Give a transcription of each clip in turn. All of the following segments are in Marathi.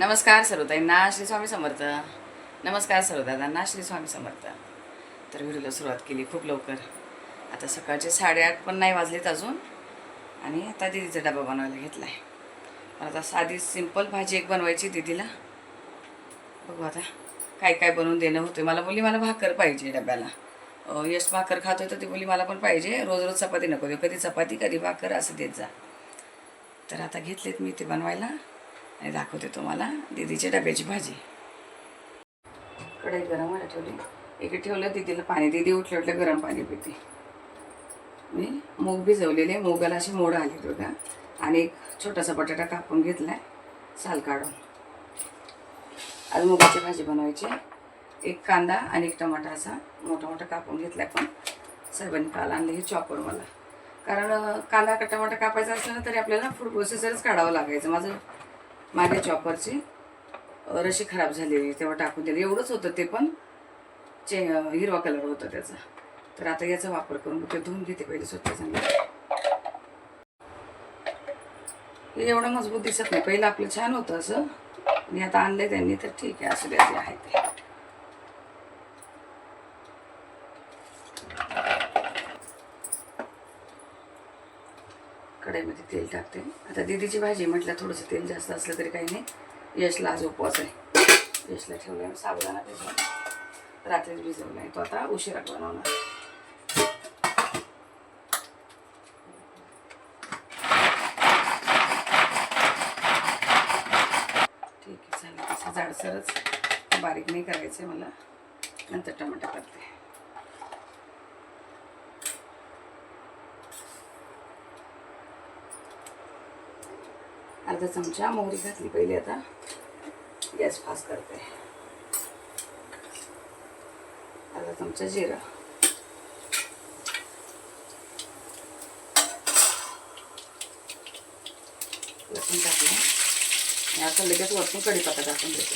नमस्कार सर्वताईंना श्री स्वामी समर्थ. नमस्कार सर्वदादांना श्री स्वामी समर्थ. तर व्हिडिओला सुरुवात केली खूप लवकर. आता सकाळचे साडेआठ पण नाही वाजलेत अजून. आणि आता दिदीचा डबा बनवायला घेतला आहे पण आता साधी सिंपल भाजी एक बनवायची दिदीला. बघू आता काय काय बनवून देणं होतं मला बोलली मला भाकर पाहिजे डब्याला. यश भाकर खातोय तर ती बोली मला पण पाहिजे. रोज रोज चपाती नको देऊ. कधी चपाती कधी भाकर असं देत जा. तर आता घेतलेत मी ते बनवायला. आणि दाखवते तुम्हाला दीदीच्या डब्याची भाजी. कढई गरम व्हायला ठेवली. इकडे ठेवलं दिदीला पाणी दिदी उठलं उठलं गरम पाणी पिते. मी मूग भिजवलेले मुगाला अशी मोड आली बघा. आणि एक छोटासा बटाटा कापून घेतलाय साल काढून. आज मुगाची भाजी बनवायची एक कांदा आणि एक टमाटा असा मोठा मोठा कापून घेतलाय पण साहेबांनी काल आणले हे चॉपर मला कारण कांदा का टमाटा कापायचा असला ना तरी आपल्याला फूड प्रोसेसरच काढावं लागायचं. माझं माझ्या चॉपरची रशी खराब झालेली तेव्हा टाकून दिली. एवढंच होतं ते पण. चे हिरवा कलर होता त्याचा. तर आता याचा वापर करून ते धुवून घेते पहिले स्वच्छ चांगलं. हे एवढं मजबूत दिसत नाही. पहिलं आपलं छान होतं असं. आणि आता आणलंय त्यांनी तर ठीक आहे. असं द्या जे आहे ते. कढईमध्ये तेल टाकते. आता दीदीची भाजी म्हटलं थोडंसं तेल जास्त असलं तरी काही नाही. यशला आज उपवास आहे. यशला ठेवलं आहे साबुदाणा भिजवून. रात्रीच भिजवला आहे तो आता उशिरा बनवणार. ठीक आहे चालेल. तसं जाडसरच बारीक नाही करायचं आहे मला. नंतर टमाटा करते. अर्धा चमचा मोहरी घातली पहिले आता. गॅस फास्ट करते. अर्धा चमचा जिरा. लसूण टाकलं. आणि आता लगेच वरतून कढीपत्ता टाकून देते.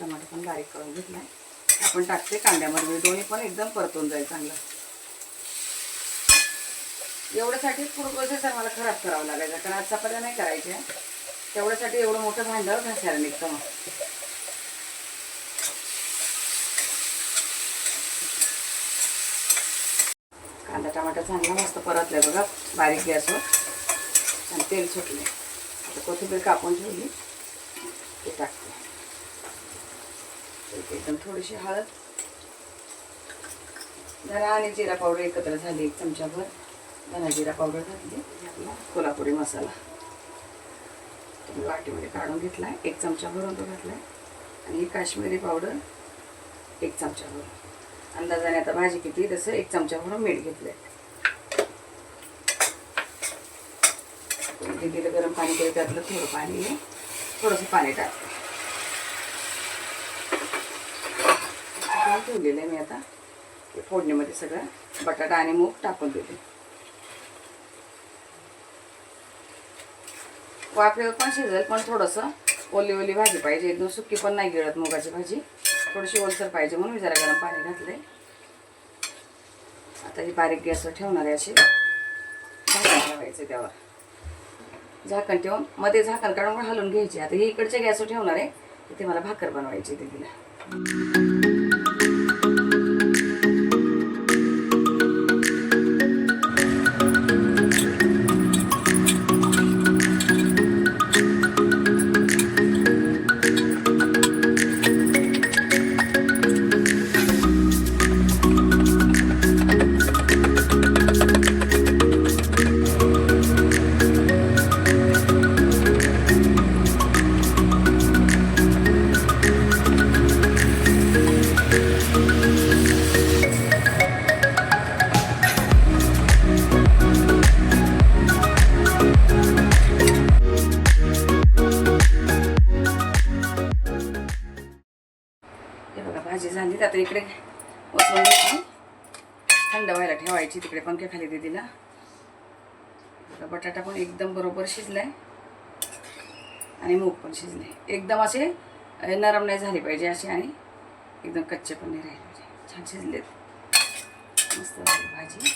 टमाटर पण बारीक करून घेतलाय. आपण टाकते कांद्यामध्ये दोन्ही पण एकदम परतून जाईल चांगलं. एवढ्यासाठी फूड प्रोसेसर मला खराब करावं लागायचं कारण आज चपात्या नाही करायच्या. तेवढ्यासाठी एवढं मोठं भांडं घासायला निघतं मग. कांदा टमाटर चांगला मस्त परतलाय बघा बारीक गॅसवर आणि तेल सुटले आता कोथिंबीर कापून ठेवली ते टाकते. एकदम थोडीशी हळद धरा आणि जिरा पावडर एकत्र झाली एक चमचाभर. धनाजिरा पावडर घातली. आपला कोल्हापुरी मसाला. तुम्ही वाटीमध्ये काढून घेतला एक चमचा भरून तो घातलाय. आणि काश्मीरी पावडर एक चमचा भरून. अंदाजाने आता भाजी किती तसं एक चमचा भरून मीठ घेतलं आहे दिलं गरम पाणी केलं त्यातलं थोडं पाणी थोडंसं पाणी टाकलं ठेवलेलं आहे मी आता. ते फोडणीमध्ये सगळं बटाटा आणि मूग टाकून दिले वाफेवर पण शिजेल पण थोडंसं ओली ओली भाजी पाहिजे. एकदम सुकी पण नाही गिळत मुगाची भाजी. थोडीशी ओलसर पाहिजे म्हणून मी जरा गरम पाणी घातले आता ही बारीक गॅसवर ठेवणार आहे अशी. झाकण ठेवायचं त्यावर. झाकण ठेवून मध्ये झाकण काढून हलवून घ्यायची. आता ही इकडच्या गॅसवर ठेवणार आहे. इथे मला भाकर बनवायची दिदीला भाजी आता इकडे उचलून घेतली. थंड व्हायला ठेवायची तिकडे पंख्याखाली दिदीला. बघा बटाटा पण एकदम बरोबर शिजलाय. आणि मूग पण शिजले. एकदम असे नरम नाही झाले पाहिजे असे आणि एकदम कच्चे पण नाही राहिले पाहिजे. छान शिजलेत. मस्त भाजी.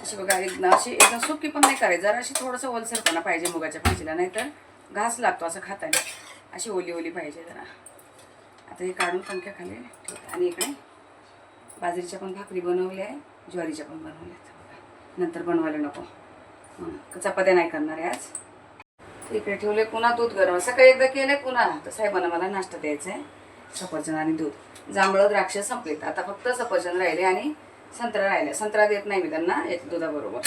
अशी बघा एकदम अशी एकदम सुकी पण नाही करायची. जरा अशी थोडंसं ओलसरपणा पाहिजे मुगाच्या भाजीला नाहीतर घास लागतो असं खाताना. अशी ओली ओली पाहिजे जरा. आता हे काढून पंख्या खाली ठेवते. आणि इकडे बाजरीच्या पण भाकरी बनवल्या आहे ज्वारीच्या पण बनवल्या नंतर बनवायला नको. चपात्या नाही करणार आहे आज. इकडे ठेवले पुन्हा दूध गरम. सकाळी एकदा केलंय पुन्हा. तर साहेबांना मला नाश्ता द्यायचा आहे सफरचंद आणि दूध. जांभळं द्राक्ष संपलेत. आता फक्त सफरचंद राहिले आणि संत्रा राहिले संत्रा देत नाही मी त्यांना. एक दुधाबरोबर.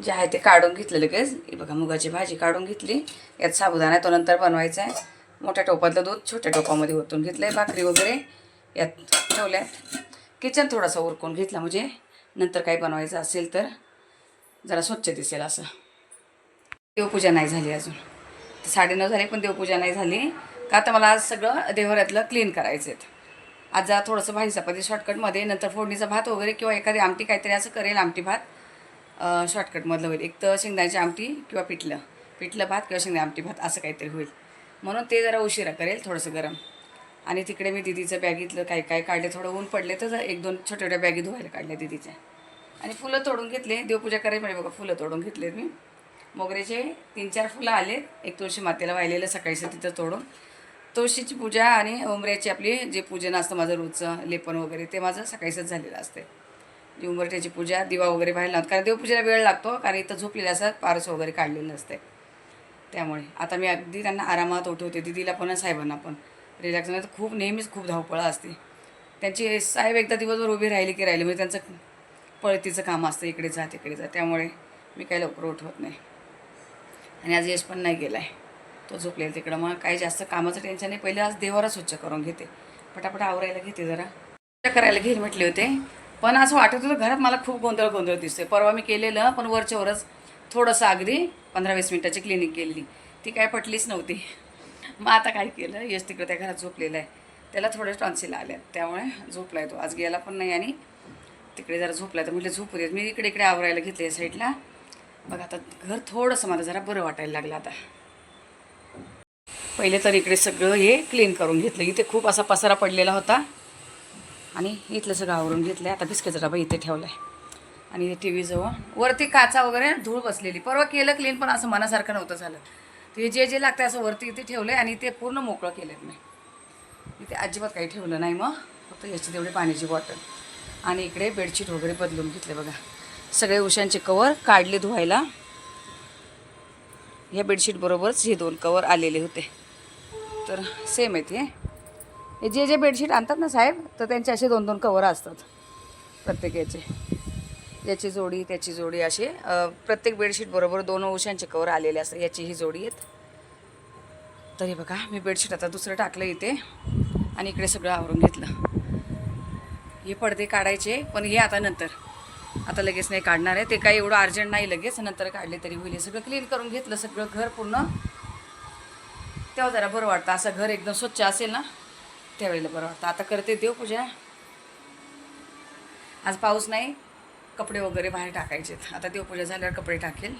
जे आहे ते काढून घेतलं लगेच. बघा मुगाची भाजी काढून घेतली. यात साबुदाणा आहे तो नंतर बनवायचा आहे मोठ्या टोपातलं दूध छोट्या टोपामध्ये ओतून घेतलं आहे भाकरी वगैरे यात ठेवल्यात. किचन थोडासा उरकून घेतला म्हणजे नंतर काही बनवायचं असेल तर जरा स्वच्छ दिसेल असं. देवपूजा नाही झाली अजून. तर साडेनऊ झाली पण देवपूजा नाही झाली. का तर मला आज सगळं देवऱ्यातलं क्लीन करायचं आहेत आज जरा थोडंसं भाजी चपाती शॉर्टकटमध्ये नंतर फोडणीचा भात वगैरे किंवा एखादी आमटी काहीतरी असं करेल आमटी भात. शॉर्टकटमधलं होईल. एक तर शेंगदाण्याची आमटी किंवा पिठलं. पिठलं भात किंवा शेंगदा आमटी भात असं काहीतरी होईल. म्हणून ते जरा उशिरा करेल थोडंसं गरम. आणि तिकडे मी दिदीचं बॅगीतलं काय काय काढले थोडं ऊन पडले तर एक दोन छोट्या छोट्या बॅगी धुवायला काढल्या दिदीच्या. आणि फुलं तोडून घेतले. देवपूजा करायची म्हणजे बघा फुलं तोडून घेतले मी. मोगऱ्याचे तीन चार फुलं आले. एक तुळशी मातेला वाहिलेलं सकाळीचं तिथं तोडून. तुळशीची पूजा आणि उंबऱ्याची आपली जे पूजन असतं माझं रोजचं लेपन वगैरे ते माझं सकाळीचंच झालेलं असते. उमरट्याची पूजा दिवा वगैरे बाहेर लावत कारण देवपूजेला वेळ लागतो कारण इथं झोपलेलं असतात पारस वगैरे काढलेलं नसते. त्यामुळे. आता मी अगदी त्यांना आरामात उठवते. दिदीला पण साहेबांना पण. रिलॅक्स नाही तर खूप नेहमीच खूप धावपळ असते. त्यांची साहेब एकदा दिवसभर उभी राहिली की राहिली. म्हणजे त्यांचं पळतीचं काम असतं. इकडे जा तिकडे जा. त्यामुळे मी काही लवकर उठवत नाही. आणि आज यश पण नाही गेला आहे तो झोपलेला तिकडं. मग काही जास्त कामाचं टेन्शन नाही. पहिले आज देवारा स्वच्छ करून घेते. पटापट आवरायला घेते जरा. स्वच्छ करायला घेईल म्हटले होते. पण असं वाटत होतं घरात मला खूप गोंधळ गोंधळ दिसतोय. परवा मी केलेलं पण वरच्यावरच थोडंसं अगदी पंधरा वीस मिनटाची क्लिनिक केलेली ती काय पटलीच नव्हती. मग आता काय केलं? यश तिकडं त्या घरात झोपलेलं आहे. त्याला थोडे टॉन्सिल आल्यात त्यामुळे झोपला तो. आज गेला पण नाही आणि तिकडे जरा झोपला तर म्हटलं झोपू देत. मी इकडे इकडे आवरायला घेतले या साईडला. बघा आता घर थोडंसं मला जरा बरं वाटायला लागलं आता. पहिले तर इकडे सगळं हे क्लीन करून घेतलं. इथे खूप असा पसारा पडलेला होता. आणि इथलं सगळं आवरून घेतलं आता बिस्किटचा डबा इथे ठेवला आहे आणि टी व्हीजवळ वरती काचा वगैरे धूळ बसलेली. परवा केलं क्लीन पण असं मनासारखं नव्हतं झालं. ते जे जे लागतं असं वरती इथे ठेवलं आणि ते पूर्ण मोकळं केलं मी. इथे अजिबात काही ठेवलं नाही मग. फक्त याची तेवढी पाण्याची बॉटल आणि इकडे बेडशीट वगैरे बदलून घेतले बघा. सगळे उशांचे कवर काढले धुवायला. ह्या बेडशीटबरोबरच हे दोन कवर आलेले होते. तर सेम आहेत हे जे जे बेडशीट आणतात ना साहेब तर त्यांचे असे दोन दोन कवर असतात. प्रत्येक याचे. याची जोडी त्याची जोडी असे प्रत्येक बेडशीट बरोबर दोन उशांचे कवर आलेले असतात. याची ही जोडी आहेत. तरी बघा मी बेडशीट आता दुसरं टाकलं इथे आणि इकडे सगळं आवरून घेतलं. हे पडदे काढायचे पण हे आता नंतर. आता लगेच नाही काढणार आहे. ते काही एवढं अर्जंट नाही लगेच. नंतर काढले तरी होईल. सगळं क्लीन करून घेतलं सगळं घर पूर्ण. तेव्हा जरा बरं वाटतं. असं घर एकदम स्वच्छ असेल ना त्यावेळेला बरं वाटतं. आता करते देवपूजा आज पाऊस नाही. कपडे वगैरे बाहेर टाकायचे आता देवपूजा झाल्यावर कपडे टाकेल.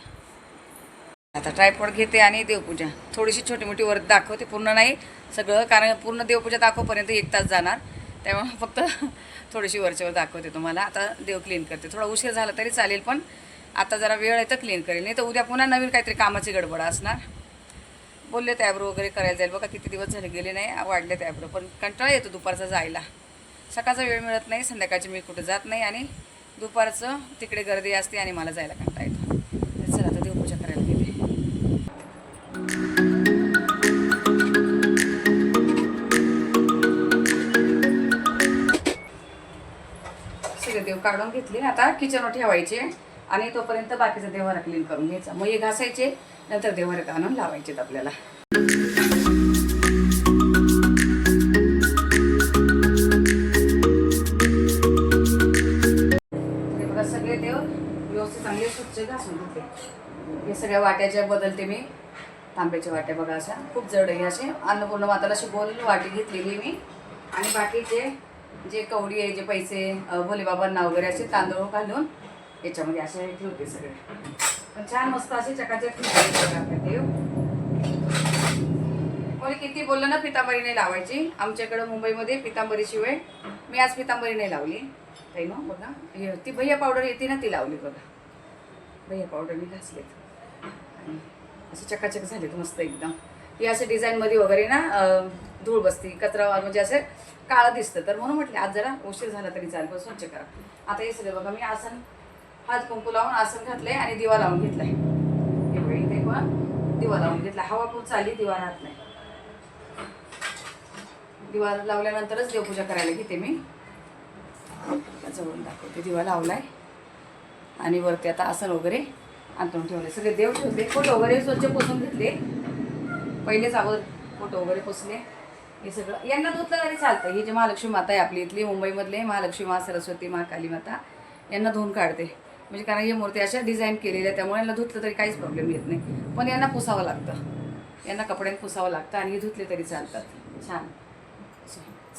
आता ट्रायपॉड घेते आणि देवपूजा. थोडीशी छोटी मोठी वर दाखवते. पूर्ण नाही सगळं कारण पूर्ण देवपूजा दाखवपर्यंत एक तास जाणार. त्यामुळे फक्त थोडीशी वरच्यावर दाखवते तुम्हाला. आता देव क्लीन करते. थोडा उशीर झाला तरी चालेल पण आता जरा वेळ आहे तर क्लीन करेल. नाही तर उद्या पुन्हा नवीन काहीतरी कामाची गडबड असणार. बोलले तॅब्रो वगैरे करायला जाईल. बघा किती दिवस झाले गेले नाही वाढले ॲब्रो पण कंटाळा येतो दुपारचा जायला. सकाळचा वेळ मिळत नाही संध्याकाळची मी कुठं जात नाही आणि दुपारचं तिकडे गर्दी असते आणि मला जायला कंटाळा येतो. चला आता देवपूजा करायला गेले. देव काढून घेतले. आता किचनवर ठेवायचे आणि तोपर्यंत बाकीचा देवारा क्लीन करून घ्यायचा. मग हे घासायचे नंतर देवारात आणून लावायचे आपल्याला. घासून हे सगळ्या वाट्याच्या बदलते मी. तांब्याच्या वाट्या बघा अशा. खूप जड आहे असे. अन्नपूर्ण माताला अशी गोल वाटी घेतलेली मी. आणि बाकीचे जे कवडी आहे जे पैसे भोलेबाबांना वगैरे असे तांदूळ घालून याच्यामध्ये असे ठेवते सगळे. पण छान मस्त असे चकाचक बघा कोणी किती बोललं ना पितांबरी नाही लावायची? आमच्याकडं मुंबईमध्ये पितांबरी शिवाय. मी आज पितांबरी नाही लावली. ताई ना बघा. हे ती भैया पावडर येते ना ती लावली बघा. भैया पावडर मी घासलेत आणि असे चकाचक झालेत मस्त एकदम. हे असे डिझाईनमध्ये वगैरे ना धूळ बसती कचरा म्हणजे असं काळं दिसतं. तर म्हणून म्हटलं आज जरा उशीर झाला तरी चालेल पण स्वच्छ करा. आता हे सगळं बघा मी आसन हात कुंकू लावून आसन घातलंय आणि दिवा लावून घेतलाय. एवढी ते पण दिवा लावून घेतला. हवा खूप चालली दिवा राहत नाही. दिवा लावल्यानंतरच देवपूजा करायला घेते मी. जवळून दाखवते दिवा लावलाय. आणि वरती आता आसन वगैरे अंतरून ठेवले. सगळे देव ठेवले. फोटो वगैरे स्वच्छ पुसून घेतले. पहिलेच अगोदर फोटो वगैरे पुसले. हे सगळं यांना धुतलं तरी चालतं. ही जी महालक्ष्मी माता आहे आपली इथली मुंबईमधले महालक्ष्मी मा सरस्वती महाकाली माता यांना धुवून काढते. म्हणजे कारण ही मूर्ती अशा डिझाईन केलेल्या आहे, त्यामुळे यांना धुतलं तरी काहीच प्रॉब्लेम येत नाही. पण यांना पुसावं लागतं. यांना कपड्यात पुसावं लागतं आणि हे धुतले तरी चालतात. छान.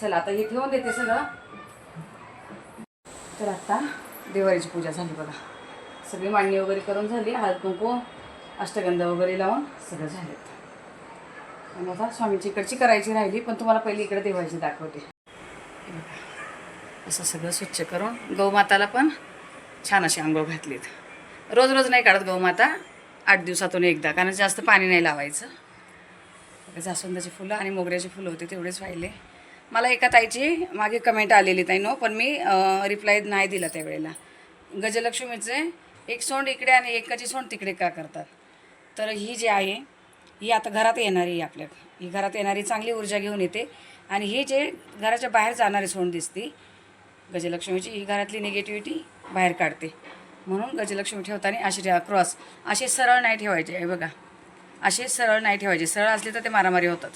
चला आता हे ठेवून देते सगळं. तर आता देवारीची पूजा झाली बघा. सगळी मांडणी वगैरे करून झाली. हळद कुंकू अष्टगंध वगैरे लावून सगळं झालेत आणि आता स्वामीची इकडची करायची राहिली पण तुम्हाला पहिली इकडे देवायची दाखवते. असं सगळं स्वच्छ करून गौमाताला पण छान अशी आंघोळ घातलीत. रोज रोज नाही काढत गौमाता आठ दिवसातून एकदा कारण जास्त पाणी नाही लावायचं. जास्वंदाची फुलं आणि मोगऱ्याची फुलं होती तेवढेच वाहिले मला एका ताईची मागे कमेंट आलेली ताई नो पण मी रिप्लाय नाही दिला त्यावेळेला. गजलक्ष्मीचे एक सोंड इकडे आणि एकाची सोंड तिकडे का करतात? तर ही जी आहे ही आता घरात येणारी आपल्या ही घरात येणारी चांगली ऊर्जा घेऊन येते. आणि ही जे घराच्या बाहेर जाणारी सोंड दिसते गजलक्ष्मीची ही घरातली निगेटिव्हिटी बाहेर काढते. म्हणून गजलक्ष्मी ठेवताना असे ठेवा क्रॉस असे सरळ नाही ठेवायचे आहे बघा. असे सरळ नाही ठेवायचे. सरळ असले तर ते मारामारी होतात.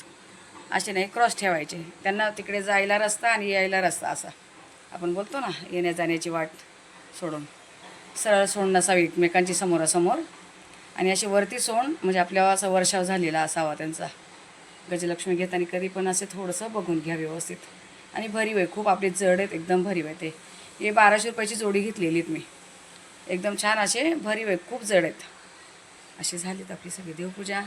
असे नाही क्रॉस ठेवायचे. त्यांना तिकडे जायला रस्ता आणि यायला रस्ता असा. आपण बोलतो ना येण्या जाण्याची वाट सोडून. सरळ सोंड नसावी एकमेकांची समोरासमोर. आणि अशी वरती सोंड म्हणजे आपल्यावर असा वर्षाव झालेला असावा त्यांचा. गजलक्ष्मी घेताना कधी पण असे थोडंसं बघून घ्या व्यवस्थित. आणि भरीव आहे खूप आपले जड आहेत एकदम भरीव आहे ते. हे बाराशे रुपयाची जोडी घेतलेली आहेत मी. एकदम छान असे भरीव आहे खूप जड आहेत. अशी झालीत आपली सगळी देवपूजा.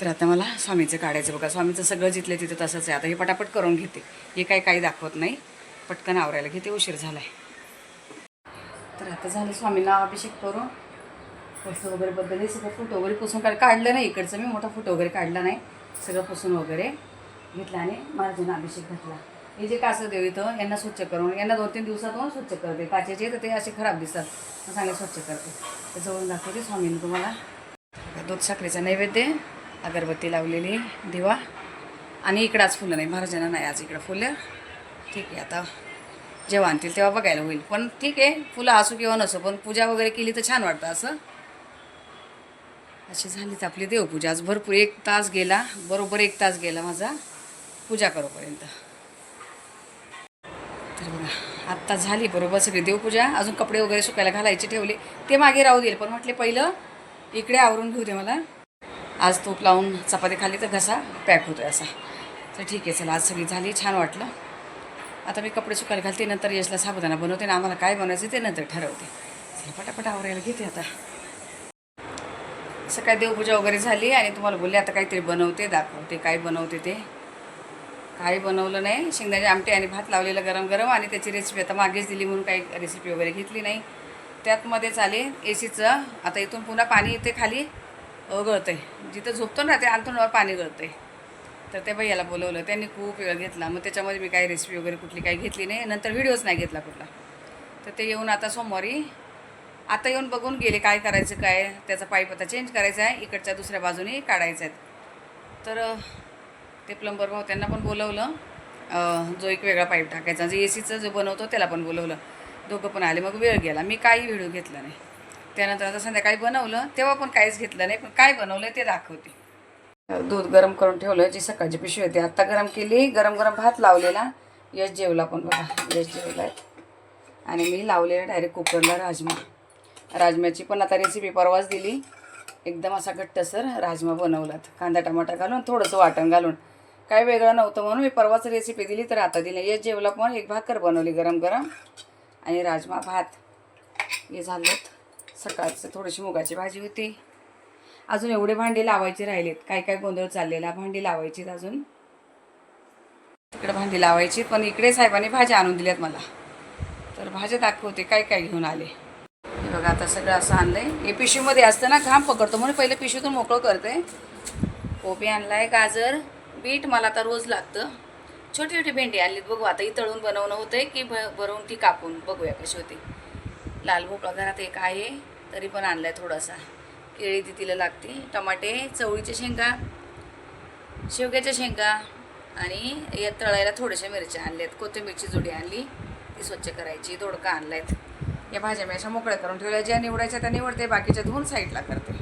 तर आता मला स्वामीचं काढायचं बघा. स्वामीचं सगळं जिथलं तिथं तसंच आहे. आता हे पटापट करून घेते. हे काही काही दाखवत नाही. पटकन आवरायला घेते उशीर झाला आहे तर आता झालं स्वामींना अभिषेक करून. वस्तू वगैरे बदलले सगळं फोटो वगैरे पुसून काढ काढलं नाही इकडचं मी मोठा फोटो वगैरे काढला नाही. सगळं पुसून वगैरे घेतला आणि महाराजांना अभिषेक घातला. हे जे कासं देव इथं यांना स्वच्छ करून यांना दोन तीन दिवसातून स्वच्छ करते. काचेचे तर ते असे खराब दिसतात मग चांगले स्वच्छ करते. तर जवळून दाखवते स्वामींनी तुम्हाला. दूध साखरेचा नैवेद्य अगरबत्ती लावलेली दिवा. आणि इकडं आज फुलं नाही महाराजांना नाही आज इकडं फुलं. ठीक आहे आता जेव्हा आणतील तेव्हा बघायला होईल. पण ठीक आहे फुलं असो किंवा नसो पण पूजा वगैरे केली तर छान वाटतं असं. अशी झालीच आपली देवपूजा. आज भरपूर एक तास गेला. बरोबर एक तास गेला माझा. पूजा करोपर्यंत तर बघा आत्ता झाली बरोबर सगळी देवपूजा. अजून कपडे वगैरे सुकायला घालायचे ठेवले. ते मागे राहू देईल पण म्हटले पहिलं इकडे आवरून घेऊ दे मला. आज तूप लावून चपाती खाली तर घसा पॅक होतोय असा. तर ठीक आहे चला आज सगळी झाली छान वाटलं. आता मी कपडे सुकायला घालते नंतर यशला साबुदाणा बनवते आणि आम्हाला काय बनवायचं ते नंतर ठरवते. पटापट आवरायला घेते आता. सकाळी देवपूजा वगैरे झाली आणि तुम्हाला बोलले आता काहीतरी बनवते दाखवते काय बनवते ते. काही बनवलं नाही. शेंगदाणे आमटे आणि भात लावलेलं गरम गरम आणि त्याची रेसिपी आता मागेच दिली म्हणून काही रेसिपी वगैरे घेतली नाही. त्यातमध्ये चालेल ए सीचं आता इथून पुन्हा पाणी इथे खाली गळतं आहे जिथं झोपतो ना ते अंथरुणावर पाणी गळतं आहे तर त्या भैयाला बोलवलं. त्यांनी खूप वेळ घेतला. मग त्याच्यामध्ये मी काही रेसिपी वगैरे कुठली काही घेतली नाही. नंतर व्हिडिओच नाही घेतला कुठला. तर ते येऊन आता सोमवारी आता येऊन बघून गेले काय करायचं काय त्याचा पाईप आता चेंज करायचा आहे. इकडच्या दुसऱ्या बाजूने काढायचं आहे तर ते प्लंबर भाऊ त्यांना पण बोलवलं. जो एक वेगळा पाईप टाकायचा जे ए सीचं जो बनवतो त्याला पण बोलवलं. दोघं पण आले मग वेळ गेला. मी काही व्हिडिओ घेतला नाही. त्यानंतर आता संध्याकाळी बनवलं. तेव्हा पण काहीच घेतलं नाही. पण काय बनवलं ते दाखवते. दूध गरम करून ठेवलं जी सकाळची पिशवी होती. आत्ता गरम केली गरम गरम भात लावलेला. यश जेवला पण बघा यश जेवला आणि मी लावलेला डायरेक्ट कुकरला राजमा. राजम्याची पण आता रेसिपी परवाच दिली. एकदम असा घट्टसर राजमा बनवलात. कांदा टमाटा घालून थोडंसं वाटण घालून. काय वेगळं नव्हतं म्हणून मी परवाच रेसिपी दिली तर आता दिली. यश जेवला पण एक भाकर बनवली गरम गरम. आणि राजमा भात. हे झालं सकाळचं थोडीशी मुगाची भाजी होती. अजून एवढे भांडे लावायचे राहिलेत. काय काय गोंधळ चाललेला? भांडी लावायचीत अजून. इकडे भांडी लावायची पण इकडे साहेबांनी भाज्या आणून दिल्यात मला. तर भाज्या दाखवते काय काय घेऊन आले. हे बघा आता सगळं असं आणलंय. हे पिशवीमध्ये असतं ना घाम पकडतो. म्हणून पहिले पिशवीतून मोकळं करते. कोबी आणलाय गाजर बीट मला आता रोज लागतं. छोटी छोटी भेंडी आणलीत बघू. आता ही तळून बनवणं होतंय की भ भरवून ती कापून बघूया कशी होती. लाल भोपळा घरात एक आहे तरी पण आणलाय थोडासा. केळी ती तिला लागते. टमाटे चवळीच्या शेंगा शेवग्याच्या शेंगा आणि या तळायला थोड्याशा मिरच्या आणल्यात. कोथिंबीरची जुडी आणली. ती स्वच्छ करायची. दोडका आणलायत. या भाज्या मी अशा मोकळ्या करून ठेवल्या. ज्या निवडायच्या त्या निवडते. बाकीच्या धुवून साईडला करते.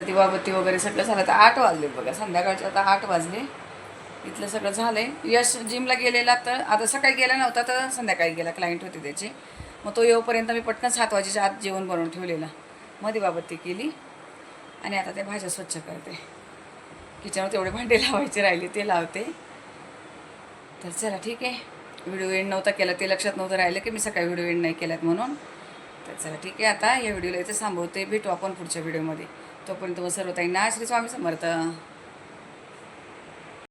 दिवाबत्ती वगैरे सगळं झालं तर आठ वाजले बघा. संध्याकाळचे आता आठ वाजले. इथलं सगळं झालं आहे यश जिमला गेलेला तर आता सकाळी गेला नव्हता तर संध्याकाळी गेला. क्लायंट होते त्याचे. मग तो येऊपर्यंत मी पटकन सात वाजेच्या आत जेवण बनवून ठेवलेलं. बाबत ती केली. आणि आता ते भाज्या स्वच्छ करते. किचनवर तेवढे भांडे लावायचे राहिले ते लावते. तर चला ठीक आहे. व्हिडिओ एंड नव्हता केला ते लक्षात नव्हतं राहिलं की मी सकाळी व्हिडिओ एंड नाही केलात म्हणून. तर चला ठीक आहे आता या व्हिडिओला इथे थांबवते. भेटू आपण पुढच्या व्हिडिओमध्ये. तोपर्यंत मग सर्व ताईंना श्री स्वामी समर्थ.